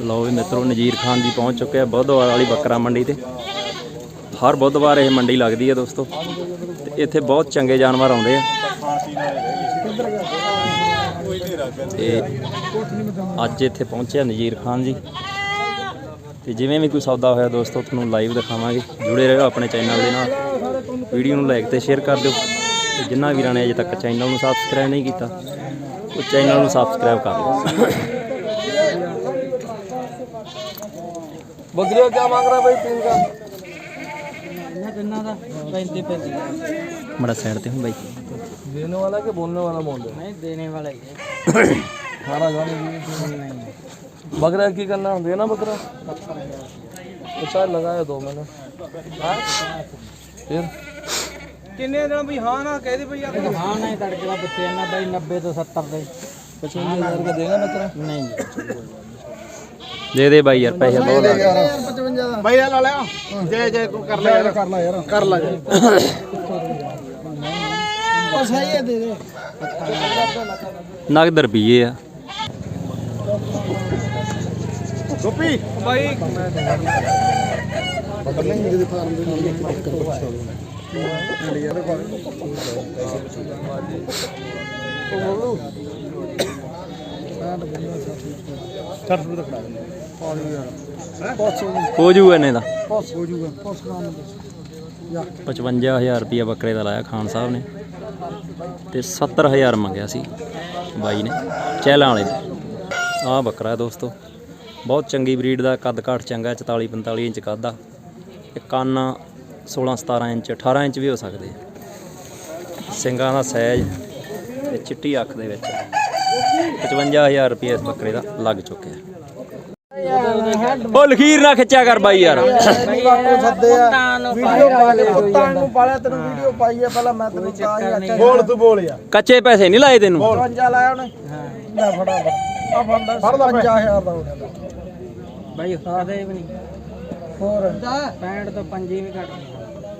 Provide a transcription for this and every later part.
ਲਓ ਵੀ ਮਿੱਤਰੋ, ਨਜੀਰ ਖਾਨ ਜੀ ਪਹੁੰਚ ਚੁੱਕੇ ਆ ਬੁੱਧਵਾਰ ਵਾਲੀ ਬੱਕਰਾ ਮੰਡੀ ਤੇ। ਹਰ ਬੁੱਧਵਾਰ ਇਹ ਮੰਡੀ ਲੱਗਦੀ ਹੈ ਦੋਸਤੋ। ਤੇ ਇੱਥੇ ਬਹੁਤ ਚੰਗੇ ਜਾਨਵਰ ਆਉਂਦੇ ਆ। ਤੇ ਅੱਜ ਇੱਥੇ ਪਹੁੰਚਿਆ ਨਜੀਰ ਖਾਨ ਜੀ। ਤੇ ਜਿਵੇਂ ਵੀ ਕੋਈ ਸੌਦਾ ਹੋਇਆ ਦੋਸਤੋ, ਤੁਹਾਨੂੰ ਲਾਈਵ ਦਿਖਾਵਾਂਗੇ। ਜੁੜੇ ਰਹੋ ਆਪਣੇ ਚੈਨਲ ਦੇ ਨਾਲ। ਵੀਡੀਓ ਨੂੰ ਲਾਈਕ ਤੇ ਸ਼ੇਅਰ ਕਰ ਦਿਓ। ਤੇ ਜਿਨ੍ਹਾਂ ਵੀਰਾਂ ਨੇ ਅਜੇ ਤੱਕ ਚੈਨਲ ਨੂੰ ਸਬਸਕ੍ਰਾਈਬ ਨਹੀਂ ਕੀਤਾ, ਉਹ ਚੈਨਲ ਨੂੰ ਸਬਸਕ੍ਰਾਈਬ ਕਰ ਲਓ बकरिया क्या मांग रहा है भाई तीन का पैंतीस पैंतीस ਬੜਾ ਸਾਈਡ ਤੇ ਹੁਣ ਬਾਈ देने वाला के बोलने वाला बोल रहे नहीं देने वाला ही है खाना खाने बकरा की करना देना बकरा तो चार लगाया दो मैंने फिर किन्ने दिन भी हाँ ना कह दे भैया हाँ नहीं तड़के का बच्चे ना भाई नब्बे तो सत्तर दे पचवंजा हजार का देगा बकरा नहीं ਦੇ ਦੇ ਬਾਈ ਯਾਰ ਪੈਸੇ ਬਹੁਤ ਲੱਗ ਗਏ। ਬਾਈ ਆ ਲਾ ਲਿਆ। ਜੇ ਜੇ ਤੂੰ ਕਰ ਲੈ ਯਾਰ। ਕਰ ਲੈ ਯਾਰ। ਕਰ ਲੈ ਹੈ ਦੇ ਦੇ। ਨਗਦ ਰੁਪਏ ਆ। ਗੋਪੀ। ਬਾਈ। ਪਕੜ ਲੈ ਇਹਦੇ ਫਾਰਮ ਦੇ ਨਾਲ ਇੱਕ ਪਛਾਣ ਇੰਡੀਆ ਦੇ ਫਾਰਮ ਉਹ ਉਹ 60 ਰੁਪਏ ਦਾ ਖੜਾ ਪਾਲੀ ਹੋ? ਜੂਗਾ ਇਹਨੇ ਦਾ? ਪੋਸ ਹੋ ਜੂਗਾ ਪੋਸ ਕਰਾਂ ਯਾ। 55000 ਬੱਕਰੇ ਦਾ ਲਾਇਆ ਖਾਨ ਸਾਹਿਬ ਨੇ। ਤੇ 70000 ਮੰਗਿਆ ਸੀ ਬਾਈ ਨੇ ਚਹਿਲਾਂ ਵਾਲੇ ਆ ਬੱਕਰਾ ਦੋਸਤੋ ਬਹੁਤ ਚੰਗੀ ਬਰੀਡ ਦਾ ਕੱਦ ਕਾਠ ਚੰਗਾ 44 45 ਇੰਚ ਕੱਦ ਦਾ ਤੇ ਕੰਨ 16 17 ਇੰਚ 18 ਇੰਚ ਵੀ ਹੋ ਸਕਦੇ ਸਿੰਘਾਂ ਦਾ ਸਾਈਜ਼ ਤੇ ਚਿੱਟੀ ਅੱਖ ਦੇ ਵਿੱਚ 55000 ਰੁਪਏ ਇਸ ਬੱਕਰੇ ਦਾ ਲੱਗ ਚੁੱਕਿਆ। ਉਹ ਲਖੀਰ ਨਾ ਖਿੱਚਿਆ ਕਰ ਬਾਈ ਯਾਰ। ਸੱਦੇ ਆ। ਵੀਡੀਓ ਪਾ ਲੈ ਕੁੱਤਾਂ ਨੂੰ ਪਾਲਿਆ ਤੈਨੂੰ ਵੀਡੀਓ ਪਾਈ ਹੈ ਪਹਿਲਾਂ ਮੈਂ ਤੈਨੂੰ ਤਾਂ ਹੀ ਅੱਛਾ ਬੋਲ ਤੂੰ ਬੋਲ ਯਾਰ। ਕੱਚੇ ਪੈਸੇ ਨਹੀਂ ਲਾਏ ਤੈਨੂੰ। 55 ਲਾਇਆ ਉਹਨੇ। ਲੈ ਫੜਾ ਆ ਫੜਦਾ 55000 ਦਾ ਹੋ ਗਿਆ। ਭਾਈ ਖਾਦੇ ਵੀ ਨਹੀਂ। ਹੋਰ। 65 ਤੋਂ 5 ਵੀ ਘੱਟ।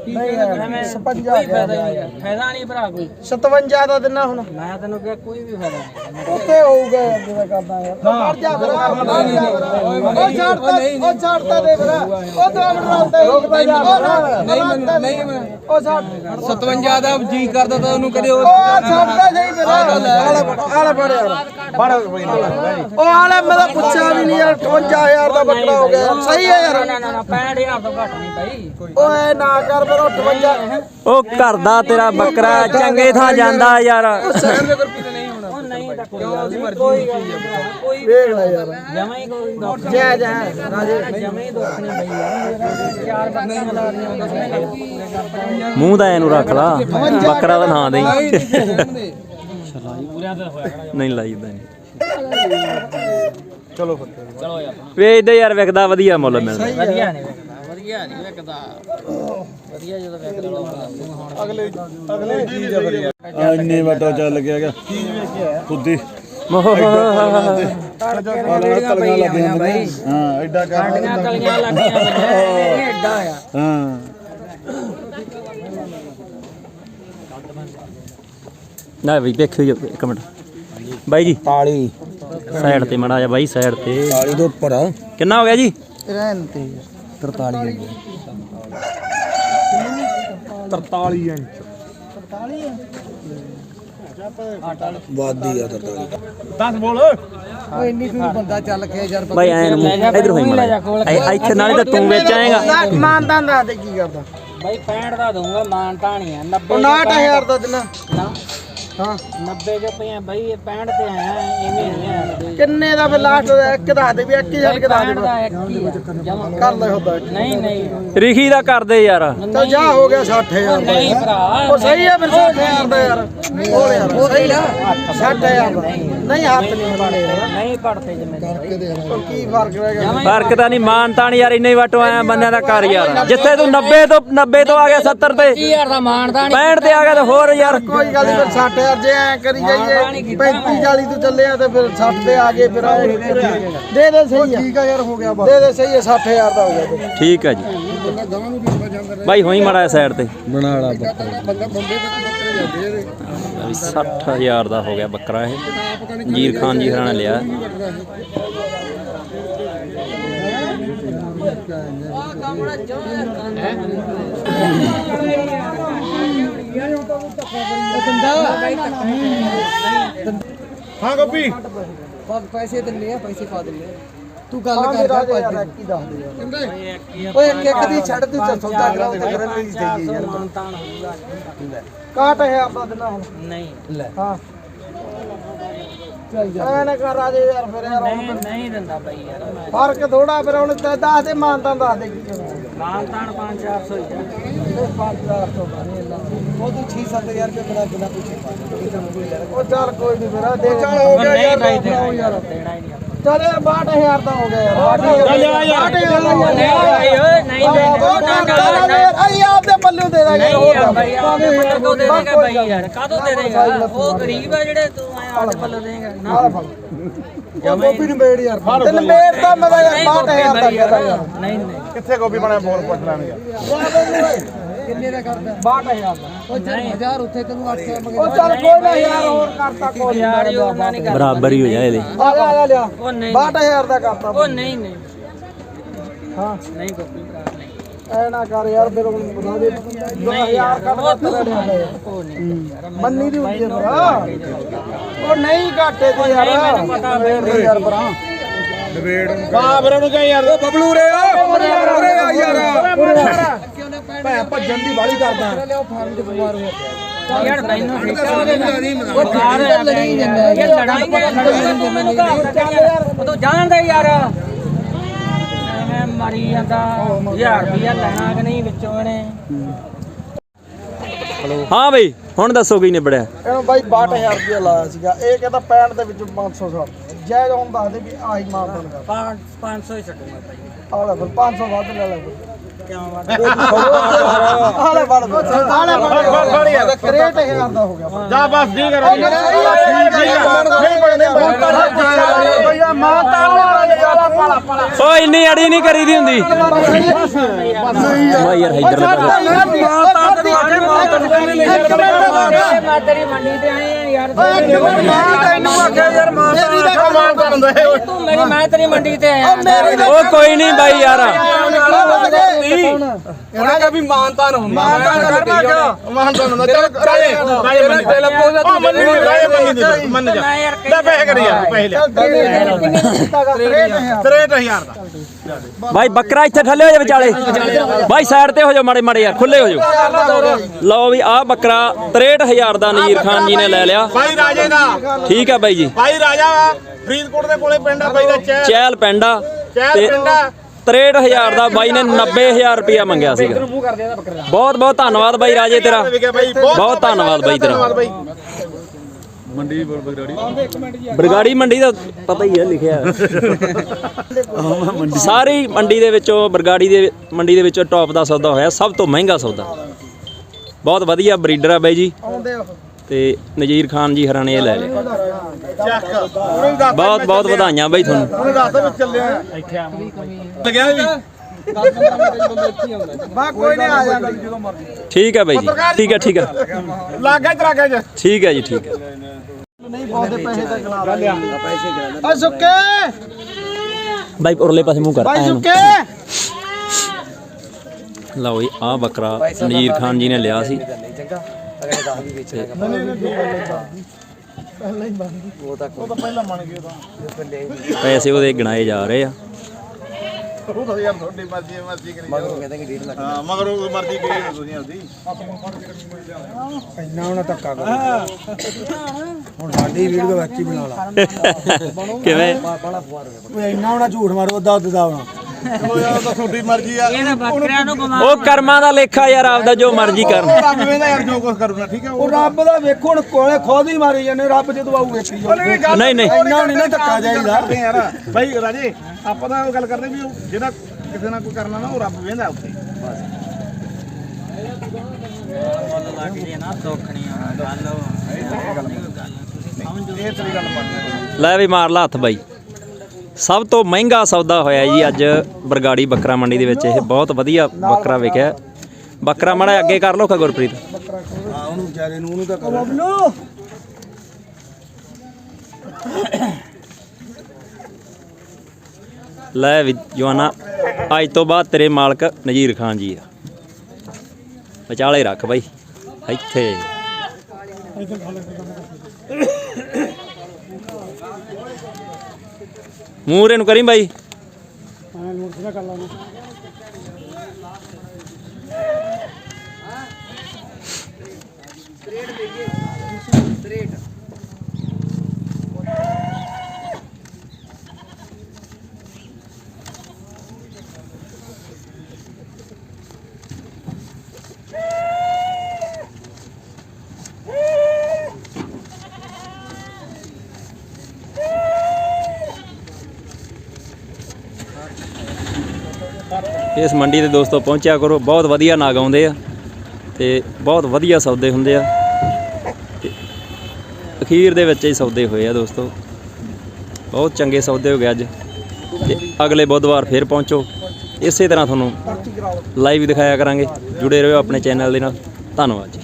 ਨਹੀਂ ਯਾਰ 55000 ਦਾ ਫਾਇਦਾ ਨਹੀਂ ਭਰਾ ਕੋਈ। 57 ਦਾ ਦਿਨਾ ਹੁਣ। ਮੈਂ ਤੈਨੂੰ ਕਿਹਾ ਕੋਈ ਵੀ ਫਾਇਦਾ ਨਹੀਂ। ਉੱਤੇ ਹੋਊਗਾ ਜਿਹੜਾ ਕਰਦਾ ਯਾਰ। ਮਰ ਜਾ ਫਿਰ ਉਹ ਛੱਡਤਾ ਉਹ ਛੱਡਤਾ ਦੇ ਫਿਰ ਉਹ ਦੋ ਮਿੰਟ ਰੁਕਦਾ ਰੁਕਦਾ ਯਾਰ ਨਹੀਂ ਨਹੀਂ ਉਹ ਛੱਡ। 57 ਦਾ ਜੀ ਕਰਦਾ ਤਾਂ ਉਹਨੂੰ ਕਦੇ ਉਹ ਛੱਡਦਾ ਸਹੀ ਫਿਰ। ਆਲੇ ਆਲੇ ਫੜ ਯਾਰ। ਫੜ ਉਹ ਆਲੇ ਮੈਂ ਤਾਂ ਪੁੱਛਿਆ ਵੀ ਨਹੀਂ ਯਾਰ 58000 ਦਾ ਬੱਕਰਾ ਹੋ ਗਿਆ। ਯਾਰ। ਸਹੀ ਹੈ ਯਾਰ। ਨਾ ਨਾ ਨਾ 65000 ਤੋਂ ਘੱਟ ਨਹੀਂ ਭਾਈ। ਓਏ ਨਾ ਕਰ ਫਿਰ 58 ਉਹ ਘਰ ਦਾ ਤੇਰਾ ਬੱਕਰਾ ਚੰਗੇ ਥਾਂ ਜਾਂਦਾ ਯਾਰ। ਸ਼ਹਿਰ ਦੇ ਗੁਰਪੀਤ ਨਹੀਂ ਹੋਣਾ ਉਹ ਨਹੀਂ। ਤਾਂ ਕੋਈ ਗੱਲ ਨਹੀਂ ਕੋਈ ਗੱਲ ਨਹੀਂ। ਕੋਈ ਵੇਖ ਲੈ ਯਾਰ। ਜਮਾ ਹੀ ਕੋਈ ਦੁੱਖ ਜੈ ਜੈ ਰਾਜੇ। ਜਮਾ ਹੀ ਦੁੱਖ ਨਹੀਂ ਭਾਈ ਯਾਰ। ਚਾਰ ਬੱਕਰੀਆਂ ਲਾ ਦੀਆਂ ਹੁੰਦੀਆਂ ਮੂੰਹ ਦਾ ਇਹਨੂੰ ਰੱਖ ਲਾ। ਬੱਕਰਾ ਦਾ ਨਾਂ ਦੇਈ ਨਹੀਂ ਲਾਈਦਾ ਨਹੀਂ ਚਲੋ ਫਿਰ ਚਲੋ ਯਾਰ ਵੇਚਦੇ ਯਾਰ ਵਿਕਦਾ ਵਧੀਆ ਮੁੱਲ ਮਿਲਦਾ। ਵਧੀਆ ਨਹੀਂ। ਵਿਕਦਾ ਵਧੀਆ ਨਹੀਂ ਵਿਕਦਾ ਵਧੀਆ ਜਦੋਂ ਵਿਕਦਾ ਲੋਕ ਹੁਣ ਅਗਲੇ ਅਗਲੇ ਚੀਜ਼ ਆ ਯਾਰ ਇੰਨੇ ਵਟਾ ਚੱਲ ਗਿਆ ਗਿਆ ਖੁੱਦੀ ਤੜਕੀਆਂ ਪਈਆਂ ਭਾਈ ਹਾਂ ਐਡਾ ਕਰ ਸਾਡੀਆਂ ਕਲੀਆਂ ਲੱਗੀਆਂ ਬੰਦੇ ਇਹ ਐਡਾ ਆ ਹਾਂ। ਨਾ ਵੀ ਦੇਖਿਓ ਜੀ ਇੱਕ ਮਿੰਟ। ਬਾਈ ਜੀ। ਤਾਲੀ ਸਾਈਡ ਤੇ ਮੜਾ ਜਾ ਬਾਈ ਸਾਈਡ ਤੇ। ਤਾਲੀ ਦੇ ਉੱਪਰ ਆ। ਕਿੰਨਾ ਹੋ ਗਿਆ ਜੀ? ਰਹਿਣ ਤੇ। 43 43 ਇੰਚ। 43 ਵਾਦੀ ਆ 43 10 ਬੋਲ। ਓਏ ਇੰਨੀ ਦੂਰ ਬੰਦਾ ਚੱਲ ਕੇ ਯਾਰ ਬਾਈ ਐ ਨੂੰ ਇਧਰ ਹੋਈ ਮੜਾ। ਇੱਥੇ ਨਾਲੇ ਤਾਂ ਤੂੰ ਵੇਚਾਏਗਾ ਮਾਨਦਾਨ ਦਾ ਤੇ ਕੀ ਕਰਦਾ? ਭਾਈ 65 ਦਾ ਦਊਂਗਾ ਮਾਨ ਤਾਣੀ ਆ 90 ਉਹ 69000 ਦਾ। ਦਿਨਾ। ਹਾਂ। 90 ਜੋ ਪਈਆਂ ਭਾਈ ਇਹ 65 ਤੇ ਆਇਆ ਐਵੇਂ ਨਹੀਂ ਆ। ਕਿੰਨੇ ਦਾ ਫਿਰ ਲਾਸਟ ਇੱਕ ਦੱਸ ਦੇ ਵੀ ਇੱਕ ਹੀ ਛੱਡ ਕੇ ਦੱਸ ਦੇ ਦਾ। ਇੱਕ ਹੀ ਆ। ਜਮਾ ਕਰ ਲੈ ਹੁੰਦਾ ਨਹੀਂ ਨਹੀਂ। ਰਿਖੀ ਦਾ ਕਰਦੇ ਯਾਰ। ਚਲ ਜਾ ਹੋ ਗਿਆ 60000 ਦਾ ਨਹੀਂ ਭਰਾ ਉਹ ਸਹੀ ਹੈ ਫਿਰ 60000 ਦਾ ਯਾਰ ਬੋਲ ਯਾਰ। ਸਹੀ ਆ। 60000 ਦਾ ਨਹੀਂ ਹੱਥ ਨਹੀਂ ਮਾਰੇ ਯਾਰ ਨਹੀਂ ਪੜਤੇ ਜਿਵੇਂ ਉਹ ਕੀ ਫ਼ਰਕ ਰਹਿ ਗਿਆ? ਫ਼ਰਕ ਤਾਂ ਨਹੀਂ ਮਾਨ ਤਾਣ ਯਾਰ ਇੰਨੇ ਵਟੋ ਆਇਆ ਬੰਦਿਆਂ ਦਾ ਕਰ ਯਾਰ। ਜਿੱਥੇ ਤੂੰ 90 ਤੋਂ 90 ਤੋਂ ਆ ਗਿਆ 70 ਤੇ। 20000 ਦਾ ਮਾਨ ਤਾਣੀ 65 ਤੇ ਆ ਗਿਆ ਤੇ ਹੋਰ ਯਾਰ। ਕੋਈ ਗੱਲ ਨਹੀਂ ਫਿਰ 60000 ਜੇ ਐ ਕਰੀ ਜਾਈਏ 35 40 ਤੋਂ ਚੱਲੇ ਆ ਤੇ ਫਿਰ 60 ਤੇ ਆ ਗਏ ਫਿਰ ਆਏ। ਦੇ ਦੇ ਸਹੀ ਆ। ਠੀਕ ਆ ਯਾਰ ਹੋ ਗਿਆ ਦੇ ਦੇ ਸਹੀ ਆ 60000 ਦਾ ਹੋ ਗਿਆ ਤੇ। ਠੀਕ ਆ ਜੀ। ਬਾਈ ਹੋਈ ਮੜਾ ਸਾਈਡ ਤੇ। ਬਣਾ ਲਾ ਵੀ 60000 ਦਾ ਹੋ ਗਿਆ ਬੱਕਰਾ ਇਹ। ਜੀਰ ਖਾਨ ਜੀ ਹਰਾਂ ਨੇ ਲਿਆ। ਹਾਂ ਗੋਪੀ। ਪੈਸੇ ਦਿੰਨੇ ਆ ਪੈਸੇ ਪਾ ਦਿੰਨੇ ਤੂੰ ਗੱਲ ਕਰ ਜਾ ਯਾਰ ਕੀ ਦੱਸ ਦੇ ਓਏ ਇੱਕ ਇੱਕ ਦੀ ਛੱਡ ਤੂੰ ਸੌਦਾ ਕਰਾਉ ਤੇ ਫਿਰ ਮੇਰੀ ਸਹੀ ਯਾਰ। ਕਾਟ ਹੈ ਆਪਦਾ ਦਿਨਾ ਹੁਣ। ਨਹੀਂ। ਲੈ। ਹਾਂ। ਚੱਲ ਜਾ ਐ ਨਾ ਕਰ ਰਾਜੇ ਯਾਰ ਫਿਰ ਯਾਰ ਹੁਣ ਨਹੀਂ ਨਹੀਂ ਦਿੰਦਾ ਬਾਈ ਯਾਰ। ਮੈਂ ਫ਼ਰਕ ਥੋੜਾ ਫਿਰ ਹੁਣ ਤੇ ਦੱਸ ਦੇ ਮਾਨਤਾਂ ਦੱਸ ਦੇ। ਕੀ ਹੋਣਾ ਮਾਨਤਾਨ 5-400 ਹੀ ਆ। ਇਹ 5000 ਤੋਂ ਬਾਨੀ ਅੱਲਾ ਉਹ ਤੂੰ 6-7000 ਰੁਪਏ ਬਣਾ ਬਿਨਾ ਪੁੱਛੇ ਪਾ ਦੇ ਇਹ ਕੰਮ ਕੋਈ ਯਾਰ ਉਹ ਚੱਲ ਕੋਈ ਨਹੀਂ ਫਿਰ ਦੇ। ਚੱਲ ਹੋ ਗਿਆ ਨਹੀਂ ਯਾਰ ਬਾਈ ਦੇਣਾ ਹੀ ਨਹੀਂ ਚੱਲ ਯਾਰ 62000 ਦਾ ਹੋ ਗਿਆ ਯਾਰ। 62000 ਨਹੀਂ ਬਾਈ ਓਏ ਨਹੀਂ ਦੇਣਾ ਅਈ ਆਪਦੇ ਪੱਲੂ ਦੇ ਦਾਂਗੇ। ਨਹੀਂ ਹੋਰ ਯਾਰ ਬਾਈ ਆਪਣੇ ਪੱਲੇ ਤੋਂ ਦੇ ਦੇਗਾ ਬਾਈ ਯਾਰ। ਕਾਹਤੋਂ ਦੇ ਦੇਗਾ? ਉਹ ਗਰੀਬ ਆ ਜਿਹੜੇ ਤੂੰ ਆਏ ਆਪਣੇ ਪੱਲੇ ਦੇਗਾ। ਨਾ। ਉਹ ਗੋਪੀ ਨੂੰ ਮੇੜ ਯਾਰ। ਤੈਨੂੰ ਮੇੜ ਦਾ ਮੈਂ ਤਾਂ ਯਾਰ 62000 ਦਾ ਕਹਦਾ ਯਾਰ। ਨਹੀਂ ਨਹੀਂ। ਕਿੱਥੇ ਗੋਪੀ ਬਣਿਆ? ਬੋਲ ਪੁੱਟ ਲੈਣਗੇ। ਕਿੰਨੇ ਦਾ ਕਰਦਾ? 62000 ਦਾ। ਉਹ ਚੱਲ 1000 ਉੱਥੇ ਤੈਨੂੰ 800 ਮੰਗੇ ਉਹ ਚੱਲ ਕੋਈ ਨਾ ਯਾਰ ਹੋਰ ਕਰਤਾ ਕੋਈ ਯਾਰ ਹੀ ਉਹਨਾਂ ਨੇ ਕਰ ਬਰਾਬਰ ਹੀ ਹੋ ਜਾ ਇਹਦੇ। ਆ ਜਾ ਆ ਜਾ ਲਿਆ। ਉਹ ਨਹੀਂ। 62000 ਦਾ ਕਰਤਾ ਉਹ ਨਹੀਂ ਨਹੀਂ। ਹਾਂ। ਨਹੀਂ ਗੋਪੀ ਭਰਾ ਨਹੀਂ। ਐ ਨਾ ਕਰ ਯਾਰ ਫਿਰ ਹੁਣ ਬਤਾ ਦੇ। 2000 ਕੱਢਦਾ ਤੇਰਾ ਲਿਆ ਉਹ ਨਹੀਂ। ਮੰਨੀ ਦੀ ਹੁੰਦੀ ਹੈ। ਭਰਾ ਉਹ ਨਹੀਂ ਘਾਟੇ ਤੇ ਯਾਰ। ਮੈਨੂੰ ਪਤਾ ਬਈ ਯਾਰ ਭਰਾ। ਹਾਂ ਫਿਰ ਉਹਨੂੰ ਕਹੇ ਯਾਰ ਉਹ ਬਬਲੂ ਰੇ ਉਰੇ ਆ ਯਾਰ। ਭੈ ਭੱਜਣ ਦੀ ਵਾਲੀ ਕਰਦਾ ਲਿਓ ਫਾਰਮ ਚ ਬਿਮਾਰ ਹੋ ਯਾਰ ਮੈਨੂੰ ਠੇਕਾ ਉਹਦੇ ਨਾਲ ਉਹ ਕਾਰ ਲੜੀ ਜਾਂਦਾ ਇਹ ਲੜਾਈਆਂ ਤੂੰ ਮੈਨੂੰ ਕਹਾਂ ਉਹ ਤੂੰ ਜਾਣਦਾ ਯਾਰ ਐਵੇਂ ਮਰੀ ਜਾਂਦਾ 1000 ਰੁਪਇਆ ਲੈਣਾ ਕਿ ਨਹੀਂ ਵਿੱਚੋਂ ਇਹਨੇ ਹਾਂ ਬਈ ਹੁਣ ਦੱਸੋ ਕੀ ਨਿਬੜਿਆ ਇਹਨੂੰ ਬਾਈ 62000 ਰੁਪਇਆ ਲਾਇਆ ਸੀਗਾ ਇਹ ਕਹਿੰਦਾ 65 ਦੇ ਵਿੱਚੋਂ 500 ਸਾਲ ਜੈ ਹੁਣ ਦੱਸ ਦੇ ਵੀ ਆਹੀ ਮਾਰਦਨ ਕਰ 500 ਹੀ ਛੱਡੂਗਾ ਭਾਈ ਆ ਲੈ ਫਿਰ 500 ਵੱਧ ਲੈ ਲੈ ਕਿਉਂ ਵਾ ਆਲੇ ਬੜ ਆਲੇ ਬੜ 63000 ਦਾ ਹੋ ਗਿਆ ਜਾ ਬਸ ਠੀਕ ਹੈ ਰਾਜੀ ਨਹੀਂ ਬਣੇ ਭਈਆ ਮਾਤਾ ਵਾਲਾ ਪਾਲਾ ਓ ਇੰਨੀ ਅੜੀ ਨਹੀਂ ਕਰੀਦੀ ਹੁੰਦੀ ਬਾ ਯਾਰ ਇਧਰ ਮੈਂ ਮੰਡੀ ਤੇ ਆਏ ਆ ਯਾਰ ਤੈਨੂੰ ਆਖਿਆ ਯਾਰ ਮੇਰੀ ਤਾਂ ਬੰਦਾ ਹੈ ਤੂੰ ਮੇਰੀ ਮੈਂ ਤੇਰੀ ਮੰਡੀ ਤੇ ਆਇਆ ਓ ਕੋਈ ਨਹੀਂ ਬਾਈ ਯਾਰ ਉਹਨਾਂ ਦਾ ਵੀ ਮਾਨਤਾਨ ਹੁੰਦਾ ਮਾਨਤਾਨ ਕਰ ਮੈਂ ਮਾਨ ਤਾਂ ਚੱਲ ਰਾਜੇ ਰਾਜੇ ਮੰਨੀ ਉਹ ਮੰਨੀ ਨਹੀਂ ਰਾਜੇ ਮੰਨੀ ਨਹੀਂ ਮੰਨ ਜਾ ਲੈ ਪੈਸੇ ਕਰੀ ਯਾਰ ਪੈਸੇ ਲਿਆ 63000 ਦਾ ਬਾਈ ਬੱਕਰਾ ਇੱਥੇ ਥੱਲੇ ਹੋ ਜਾ ਵਿਚਾਲੇ। ਬਾਈ ਸਾਈਡ ਤੇ ਹੋ ਜਾ ਮਾੜੇ ਮਾੜੇ ਯਾਰ ਖੁੱਲੇ ਹੋ ਜਾ। ਲਓ ਵੀ ਆਹ ਬੱਕਰਾ 63000 ਦਾ ਨਜ਼ੀਰ ਖਾਨ ਜੀ ਨੇ ਲੈ ਲਿਆ। ਭਾਈ ਰਾਜੇ ਦਾ। ਠੀਕ ਆ ਬਾਈ ਜੀ। ਭਾਈ ਰਾਜਾ ਫਰੀਦਕੋਟ ਦੇ ਕੋਲੇ ਪਿੰਡ ਆ ਬਾਈ ਦਾ ਚਹਿਲ। ਚਹਿਲ ਪਿੰਡਾ ਚਹਿਲ ਪਿੰਡ ਆ। 63000 ਦਾ ਬਾਈ ਨੇ 90000 ਰੁਪਇਆ ਮੰਗਿਆ ਸੀਗਾ। ਬਹੁਤ ਬਹੁਤ ਧੰਨਵਾਦ ਬਾਈ ਰਾਜੇ ਤੇਰਾ। ਬਹੁਤ ਧੰਨਵਾਦ ਬਾਈ ਤੇਰਾ। ਬਾਈ। ਬਰਗਾੜੀ। ਮੰਡੀ ਦਾ ਪਤਾ ਹੀ ਹੈ ਲਿਖਿਆ। ਸਾਰੀ ਮੰਡੀ ਦੇ ਵਿੱਚੋਂ ਬਰਗਾੜੀ ਦੇ ਮੰਡੀ ਦੇ ਵਿੱਚੋਂ ਟੌਪ ਦਾ ਸੌਦਾ ਹੋਇਆ ਸਭ ਤੋਂ ਮਹਿੰਗਾ ਸੌਦਾ। ਬਹੁਤ ਵਧੀਆ ਬਰੀਡਰ ਆ ਬਾਈ ਜੀ। ਆਉਂਦੇ ਆ ਤੇ ਨਜੀਰ ਖਾਨ ਜੀ ਹਰਾਂ ਨੇ ਇਹ ਲੈ ਲਿਆ ਚੱਕ ਉਹਨੂੰ ਦੱਸ ਬਹੁਤ ਬਹੁਤ ਵਧਾਈਆਂ ਬਾਈ ਤੁਹਾਨੂੰ। ਉਹਨੂੰ ਦੱਸ ਵੀ ਚੱਲਿਆ। ਇੱਥੇ ਆ ਲੱਗਿਆ ਵੀ। ਬਾ ਕੋਈ ਨਹੀਂ ਆ ਜਾਣਾ ਜਦੋਂ ਮਰਜ਼ੀ ਠੀਕ ਹੈ ਬਾਈ ਜੀ। ਠੀਕ ਹੈ ਠੀਕ ਹੈ ਲੱਗ ਗਿਆ ਤਰਾਗਾ ਚ ਠੀਕ ਹੈ ਜੀ ਠੀਕ ਹੈ ਨਹੀਂ ਬਹੁਤੇ ਪੈਸੇ ਤਾਂ ਗਲਾ ਲਿਆ। ਪੈਸੇ ਗਲਾ ਓ ਸੁੱਕੇ। ਬਾਈ ਉਰਲੇ ਪਾਸੇ ਮੂੰਹ ਕਰ। ਬਾਈ। ਸੁੱਕੇ। ਲਓ ਜੀ ਆਹ ਬੱਕਰਾ ਨਜੀਰ ਖਾਨ ਜੀ ਨੇ ਲਿਆ ਸੀ। ਪੈਸੇ ਉਹਦੇ ਗਿਣਾਏ ਜਾ ਰਹੇ ਆ। ਉਹ ਤਾਂ ਯਾਰ ਤੁਹਾਡੀ ਮਰਜ਼ੀ ਹੈ, ਮਰਜ਼ੀ ਕਰੀ ਮਗਰ ਕਹਿੰਦੇ ਕਿ 1.5 ਲੱਖ ਹਾਂ ਮਗਰ ਉਹ ਮਰਜ਼ੀ ਕਰੀ ਜਾਓ ਤੁਸੀਂ ਆਪਦੀ ਇੰਨਾ ਉਹਨਾਂ ਧੱਕਾ ਕਰ ਹੁਣ ਸਾਡੀ ਵੀਡੀਓ ਵਿੱਚ ਹੀ ਬਣਾ ਲਾ ਕਿਵੇਂ ਓਏ ਇੰਨਾ ਉਹਨਾਂ ਝੂਠ ਮਾਰੋ ਅੱਧਾ ਉਹ ਯਾਰ ਉਹ ਤਾਂ ਤੁਹਾਡੀ ਮਰਜ਼ੀ ਆ। ਇਹਨਾਂ ਬੱਕਰਿਆਂ ਨੂੰ ਬਿਮਾਰ ਉਹ ਕਰਮਾਂ ਦਾ ਲੇਖਾ ਯਾਰ ਆਪਦਾ ਜੋ ਮਰਜ਼ੀ ਕਰਨ। ਉਹ ਰੱਬ ਵੇਂਦਾ ਯਾਰ ਜੋ ਕੁਝ ਕਰੂਗਾ ਠੀਕ ਹੈ ਉਹ ਰੱਬ ਦਾ ਵੇਖੋ ਹੁਣ ਕੋਲੇ ਖੁਦ ਹੀ ਮਾਰੀ ਜਾਂਦੇ ਰੱਬ ਜਦੋਂ ਆਊ ਵੇਖੀ ਜਾਊ। ਨਹੀਂ ਨਹੀਂ। ਇੰਨਾ ਨਹੀਂ ਨਾ ਧੱਕਾ ਜਾਈਦਾ। ਕਰਦੇ ਯਾਰ ਭਾਈ ਰਾਜੇ ਆਪਾਂ ਤਾਂ ਉਹ ਗੱਲ ਕਰਦੇ ਵੀ ਉਹ ਜਿਹੜਾ ਕਿਸੇ ਨਾਲ ਕੋਈ ਕਰਨਾ ਨਾ ਉਹ ਰੱਬ ਵੇਂਦਾ ਉੱਥੇ। ਲੱਗ ਜੇ ਨਾ ਦੁੱਖ ਨਹੀਂ ਆਉਣਾ ਗੱਲ ਉਹ ਇਹ ਤੇਰੀ ਗੱਲ ਮੰਨ ਲੈ ਵੀ ਮਾਰ ਲਾ ਹੱਥ ਬਾਈ। ਸਭ ਤੋਂ ਮਹਿੰਗਾ ਸੌਦਾ ਹੋਇਆ ਜੀ ਅੱਜ ਬਰਗਾੜੀ ਬੱਕਰਾ ਮੰਡੀ ਦੇ ਵਿੱਚ। ਇਹ ਬਹੁਤ ਵਧੀਆ ਬੱਕਰਾ ਵਿਕਿਆ। ਬੱਕਰਾ ਮਾੜਾ ਅੱਗੇ ਕਰ ਲੋ ਖਾ ਗੁਰਪ੍ਰੀਤ। ਹਾਂ ਉਹਨੂੰ ਵਿਚਾਰੇ ਨੂੰ ਉਹਨੂੰ ਤਾਂ ਕਰੋ ਲੈ ਵੀ ਜਵਾਨਾ ਅੱਜ ਤੋਂ ਬਾਅਦ ਤੇਰੇ ਮਾਲਕ ਨਜੀਰ ਖਾਨ ਜੀ ਆ। ਵਿਚਾਲੇ ਰੱਖ ਬਾਈ ਇੱਥੇ। ਮੂਰੇ ਨੂੰ ਕਰੀ ਬਾਈ? ਇਸ ਮੰਡੀ ਦੇ ਦੋਸਤੋ ਪਹੁੰਚਿਆ ਕਰੋ। ਬਹੁਤ ਵਧੀਆ ਨਾਗ ਆਉਂਦੇ ਆ ਤੇ ਬਹੁਤ ਵਧੀਆ ਸੌਦੇ ਹੁੰਦੇ ਆ। ਅਖੀਰ ਦੇ ਵਿੱਚ ਹੀ ਸੌਦੇ ਹੋਏ ਆ ਦੋਸਤੋ। ਬਹੁਤ ਚੰਗੇ ਸੌਦੇ ਹੋ ਗਏ ਅੱਜ। ਤੇ ਅਗਲੇ ਬੁੱਧਵਾਰ ਫੇਰ ਪਹੁੰਚੋ। ਇਸੇ ਤਰ੍ਹਾਂ ਤੁਹਾਨੂੰ ਲਾਈਵ ਦਿਖਾਇਆ ਕਰਾਂਗੇ। ਜੁੜੇ ਰਹੋ ਆਪਣੇ ਚੈਨਲ ਦੇ ਨਾਲ। ਧੰਨਵਾਦ